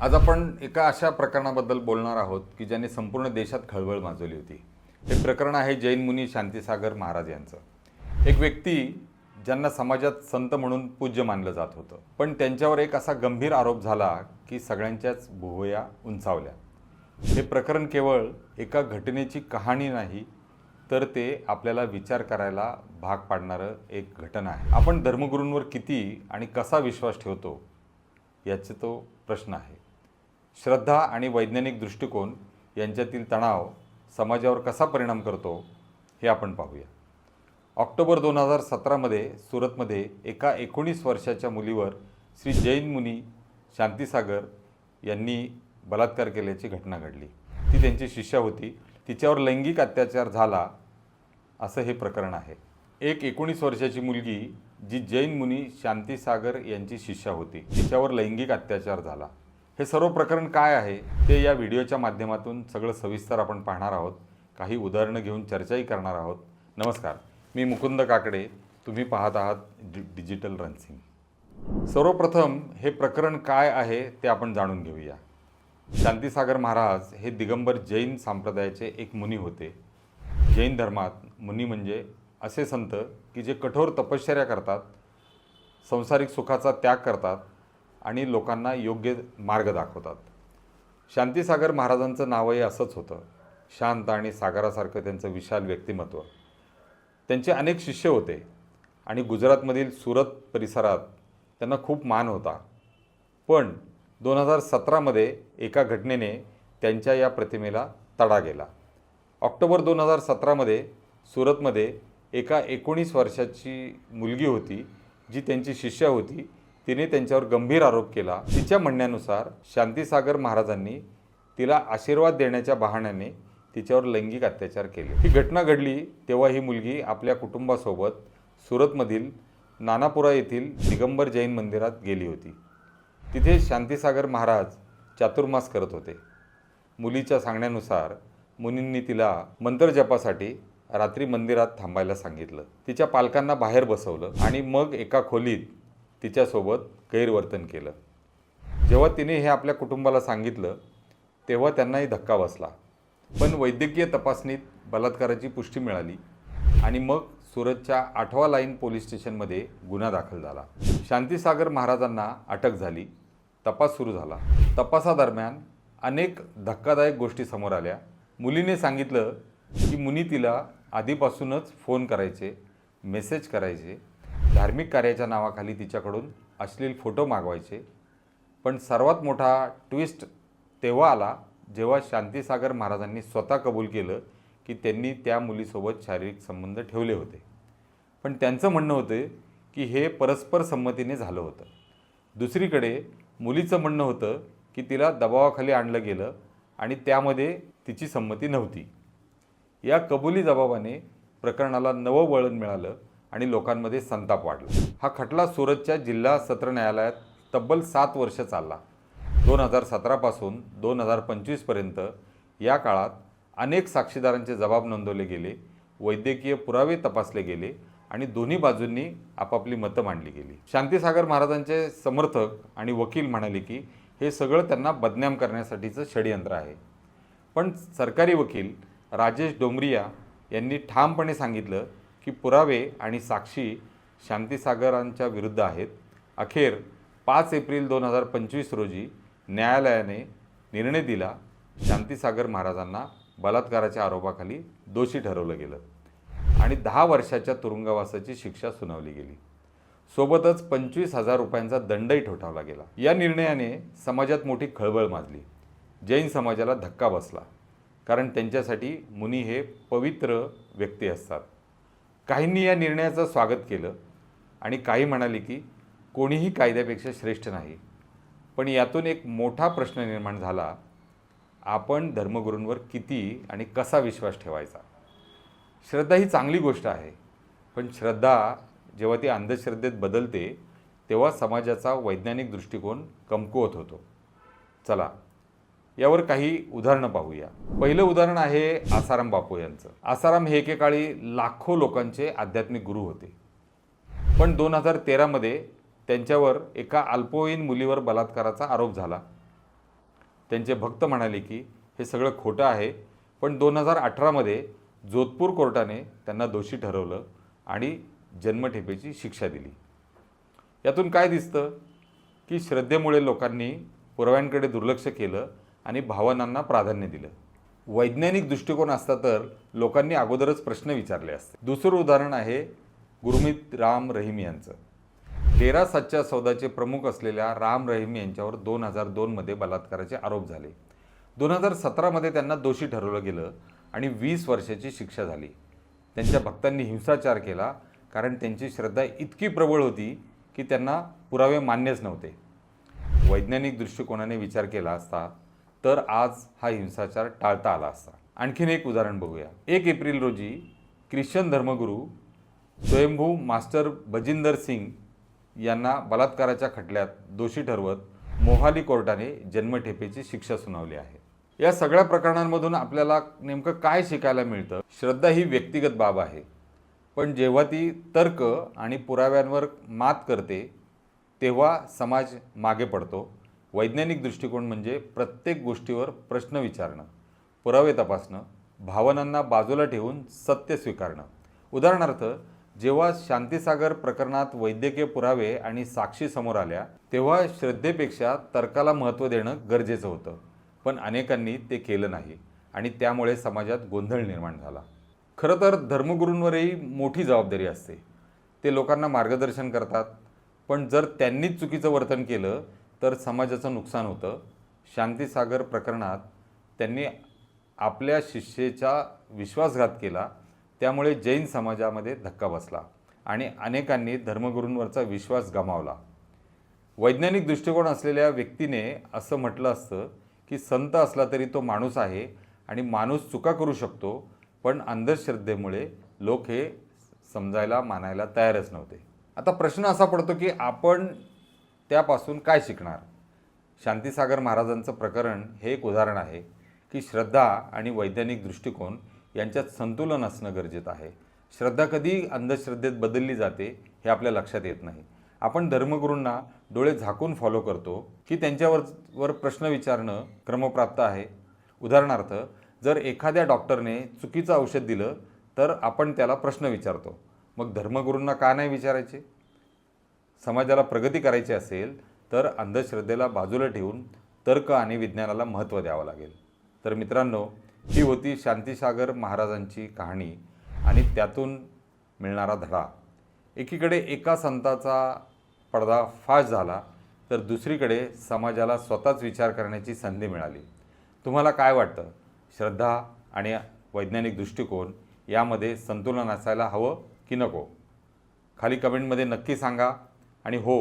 आज आपण एका अशा प्रकरणाबद्दल बोलणार आहोत की ज्याने संपूर्ण देशात खळबळ माजवली होती. हे प्रकरण आहे जैन मुनी शांतीसागर महाराज यांचं. एक व्यक्ती ज्यांना समाजात संत म्हणून पूज्य मानलं जात होतं. पण त्यांच्यावर एक असा गंभीर आरोप झाला की सगळ्यांच्याच भुवया उंचावल्या. हे प्रकरण केवळ एका घटनेची कहाणी नाही तर ते आपल्याला विचार करायला भाग पाडणारं एक घटना आहे. आपण धर्मगुरूंवर किती आणि कसा विश्वास ठेवतो याचे तो प्रश्न आहे. श्रद्धा आणि वैज्ञानिक दृष्टिकोन यांच्यातील तणाव समाजावर कसा परिणाम करतो हे आपण पाहूया. ऑक्टोबर दोन हजार सतरामध्ये सुरतमध्ये एका एकोणीस वर्षाच्या मुलीवर श्री जैन मुनी शांतीसागर यांनी बलात्कार केल्याची घटना घडली. ती त्यांची शिष्या होती. तिच्यावर लैंगिक अत्याचार झाला असं हे प्रकरण आहे. एक एकोणीस वर्षाची मुलगी जी जैन मुनी शांतीसागर यांची शिष्या होती. तिच्यावर लैंगिक अत्याचार झाला. हे सर्व प्रकरण काय आहे ते या व्हिडिओच्या माध्यमातून सगळं सविस्तर आपण पाहणार आहोत. काही उदाहरणं घेऊन चर्चाही करणार आहोत. नमस्कार मी मुकुंद काकडे. तुम्ही पाहत आहात डि डिजिटल रनसिंग. सर्वप्रथम हे प्रकरण काय आहे ते आपण जाणून घेऊया. शांतीसागर महाराज हे दिगंबर जैन संप्रदायाचे एक मुनी होते. जैन धर्मात मुनी म्हणजे असे संत की जे कठोर तपश्चर्या करतात संसारिक सुखाचा त्याग करतात आणि लोकांना योग्य मार्ग दाखवतात. शांतीसागर महाराजांचं नावही असंच होतं. शांत आणि सागरासारखं त्यांचं विशाल व्यक्तिमत्व. त्यांचे अनेक शिष्य होते आणि गुजरातमधील सुरत परिसरात त्यांना खूप मान होता. पण दोन हजार सतरामध्ये एका घटनेने त्यांच्या या प्रतिमेला तडा गेला. ऑक्टोबर दोन हजार सतरामध्ये सुरतमध्ये एका एकोणीस वर्षाची मुलगी होती जी त्यांची शिष्या होती तिने त्यांच्यावर गंभीर आरोप केला. तिच्या म्हणण्यानुसार शांतीसागर महाराजांनी तिला आशीर्वाद देण्याच्या बहाण्याने तिच्यावर लैंगिक अत्याचार केले. ही घटना घडली तेव्हा ही मुलगी आपल्या कुटुंबासोबत सुरतमधील नानापुरा येथील दिगंबर जैन मंदिरात गेली होती. तिथे शांतीसागर महाराज चातुर्मास करत होते. मुलीच्या सांगण्यानुसार मुनींनी तिला मंत्रजपासाठी रात्री मंदिरात थांबायला सांगितलं. तिच्या पालकांना बाहेर बसवलं आणि मग एका खोलीत तिच्यासोबत गैरवर्तन केलं. जेव्हा तिने हे आपल्या कुटुंबाला सांगितलं तेव्हा त्यांनाही धक्का बसला. पण वैद्यकीय तपासणीत बलात्काराची पुष्टी मिळाली आणि मग सुरतच्या आठवा लाईन पोलीस स्टेशनमध्ये गुन्हा दाखल झाला. शांतीसागर महाराजांना अटक झाली. तपास सुरू झाला. तपासादरम्यान अनेक धक्कादायक गोष्टी समोर आल्या. मुलीने सांगितलं की मुनी तिला आधीपासूनच फोन करायचे मेसेज करायचे धार्मिक कार्याच्या नावाखाली तिच्याकडून अश्लील फोटो मागवायचे. पण सर्वात मोठा ट्विस्ट तेव्हा आला जेव्हा शांतीसागर महाराजांनी स्वतः कबूल केलं की त्यांनी त्या मुलीसोबत शारीरिक संबंध ठेवले होते. पण त्यांचं म्हणणं होतं की हे परस्पर संमतीने झालं होतं. दुसरीकडे मुलीचं म्हणणं होतं की तिला दबावाखाली आणलं गेलं आणि त्यामध्ये तिची संमती नव्हती. या कबुली जबाबाने प्रकरणाला नवं वळण मिळालं आणि लोकांमध्ये संताप वाढला. हा खटला सुरतच्या जिल्हा सत्र न्यायालयात तब्बल सात वर्ष चालला. दोन हजार सतरापासून दोन हजार पंचवीसपर्यंत या काळात अनेक साक्षीदारांचे जबाब नोंदवले गेले वैद्यकीय पुरावे तपासले गेले आणि दोन्ही बाजूंनी आपापली मतं मांडली गेली. शांतीसागर महाराजांचे समर्थक आणि वकील म्हणाले की हे सगळं त्यांना बदनाम करण्यासाठीचं षडयंत्र आहे. पण सरकारी वकील राजेश डोंबरिया यांनी ठामपणे सांगितलं की पुरावे आणि साक्षी शांतीसागरांच्या विरुद्ध आहेत. अखेर पाच एप्रिल दोन हजार पंचवीस रोजी न्यायालयाने निर्णय दिला शांतीसागर महाराजांना बलात्काराच्या आरोपाखाली दोषी ठरवलं गेलं आणि दहा वर्षाच्या तुरुंगवासाची शिक्षा सुनावली गेली. सोबतच पंचवीस हजार रुपयांचा दंडही ठोठावला गेला. या निर्णयाने समाजात मोठी खळबळ माजली. जैन समाजाला धक्का बसला कारण त्यांच्यासाठी मुनी हे पवित्र व्यक्ती असतात. काहींनी या निर्णयाचं स्वागत केलं आणि काही म्हणाले की कोणीही कायद्यापेक्षा श्रेष्ठ नाही. पण यातून एक मोठा प्रश्न निर्माण झाला आपण धर्मगुरूंवर किती आणि कसा विश्वास ठेवायचा? श्रद्धा ही चांगली गोष्ट आहे पण श्रद्धा जेव्हा ती अंधश्रद्धेत बदलते तेव्हा समाजाचा वैज्ञानिक दृष्टिकोन कमकुवत होतो. चला यावर काही उदाहरणं पाहूया. पहिलं उदाहरण आहे आसाराम बापू यांचं. आसाराम हे एकेकाळी लाखो लोकांचे आध्यात्मिक गुरु होते. पण दोन हजार तेरामध्ये त्यांच्यावर एका अल्पवयीन मुलीवर बलात्काराचा आरोप झाला. त्यांचे भक्त म्हणाले की हे सगळं खोटं आहे. पण दोन हजार अठरामध्ये जोधपूर कोर्टाने त्यांना दोषी ठरवलं आणि जन्मठेपेची शिक्षा दिली. यातून काय दिसतं? की श्रद्धेमुळे लोकांनी पुराव्यांकडे दुर्लक्ष केलं आणि भावनांना प्राधान्य दिलं. वैज्ञानिक दृष्टिकोन असता तर लोकांनी अगोदरच प्रश्न विचारले असते. दुसरं उदाहरण आहे गुरुमित राम रहीम यांचं. डेरा सच्चा सौदाचे प्रमुख असलेल्या राम रहीम यांच्यावर दोन हजार दोनमध्ये बलात्काराचे आरोप झाले. दोन हजार सतरामध्ये त्यांना दोषी ठरवलं गेलं आणि वीस वर्षाची शिक्षा झाली. त्यांच्या भक्तांनी हिंसाचार केला कारण त्यांची श्रद्धा इतकी प्रबळ होती की त्यांना पुरावे मान्यच नव्हते. वैज्ञानिक दृष्टिकोनाने विचार केला असता तर आज हा हिंसाचार टाळता आला असता आणखीन एक उदाहरण बघूया. एक एप्रिल रोजी ख्रिश्चन धर्मगुरू स्वयंभू मास्टर बजिंदर सिंग यांना बलात्काराच्या खटल्यात दोषी ठरवत मोहाली कोर्टाने जन्मठेपेची शिक्षा सुनावली आहे. या सगळ्या प्रकरणांमधून आपल्याला नेमकं काय शिकायला मिळतं? श्रद्धा ही व्यक्तिगत बाब आहे. पण जेव्हा ती तर्क आणि पुराव्यांवर मात करते तेव्हा समाज मागे पडतो. वैज्ञानिक दृष्टिकोन म्हणजे प्रत्येक गोष्टीवर प्रश्न विचारणं पुरावे तपासणं भावनांना बाजूला ठेवून सत्य स्वीकारणं. उदाहरणार्थ जेव्हा शांतीसागर प्रकरणात वैद्यकीय पुरावे आणि साक्षी समोर आल्या तेव्हा श्रद्धेपेक्षा तर्काला महत्त्व देणं गरजेचं होतं. पण अनेकांनी ते केलं नाही आणि त्यामुळे समाजात गोंधळ निर्माण झाला. खरं तर धर्मगुरूंवरही मोठी जबाबदारी असते. ते लोकांना मार्गदर्शन करतात. पण जर त्यांनीच चुकीचं वर्तन केलं तर समाजाचं नुकसान होतं. शांतीसागर प्रकरणात त्यांनी आपल्या शिष्येचा विश्वासघात केला. त्यामुळे जैन समाजामध्ये धक्का बसला आणि अनेकांनी धर्मगुरूंवरचा विश्वास गमावला. वैज्ञानिक दृष्टिकोन असलेल्या व्यक्तीने असं म्हटलं असतं की संत असला तरी तो माणूस आहे आणि माणूस चुका करू शकतो पण अंधश्रद्धेमुळे लोक हे समजायला मानायला तयारच नव्हते. आता प्रश्न असा पडतो की आपण त्यापासून काय शिकणार? शांतीसागर महाराजांचं प्रकरण हे एक उदाहरण आहे की श्रद्धा आणि वैज्ञानिक दृष्टिकोन यांच्यात संतुलन असणं गरजेचं आहे. श्रद्धा कधी अंधश्रद्धेत बदलली जाते हे आपल्या लक्षात येत नाही. आपण धर्मगुरूंना डोळे झाकून फॉलो करतो की त्यांच्यावर वर प्रश्न विचारणं क्रमप्राप्त आहे. उदाहरणार्थ जर एखाद्या डॉक्टरने चुकीचं औषध दिलं तर आपण त्याला प्रश्न विचारतो. मग धर्मगुरूंना का नाही विचारायचे? समाजाला प्रगती करायची असेल तर अंधश्रद्धेला बाजूला ठेवून तर्क आणि विज्ञानाला महत्त्व द्यावं लागेल. तर मित्रांनो ही होती शांतीसागर महाराजांची कहाणी आणि त्यातून मिळणारा धडा. एकीकडे एका संताचा पडदा फाश झाला तर दुसरीकडे समाजाला स्वतःच विचार करण्याची संधी मिळाली. तुम्हाला काय वाटतं? श्रद्धा आणि वैज्ञानिक दृष्टिकोन यामध्ये संतुलन असायला हवं की नको? खाली कमेंटमध्ये नक्की सांगा. आणि हो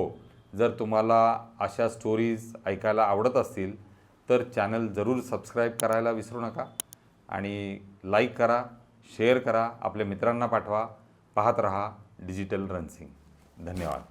जर तुम्हाला अशा स्टोरीज ऐकायला आवडत असतील तर चॅनल जरूर सबस्क्राईब करायला विसरू नका आणि लाईक करा शेअर करा आपल्या मित्रांना पाठवा. पाहत रहा डिजिटल रनसिंग धन्यवाद.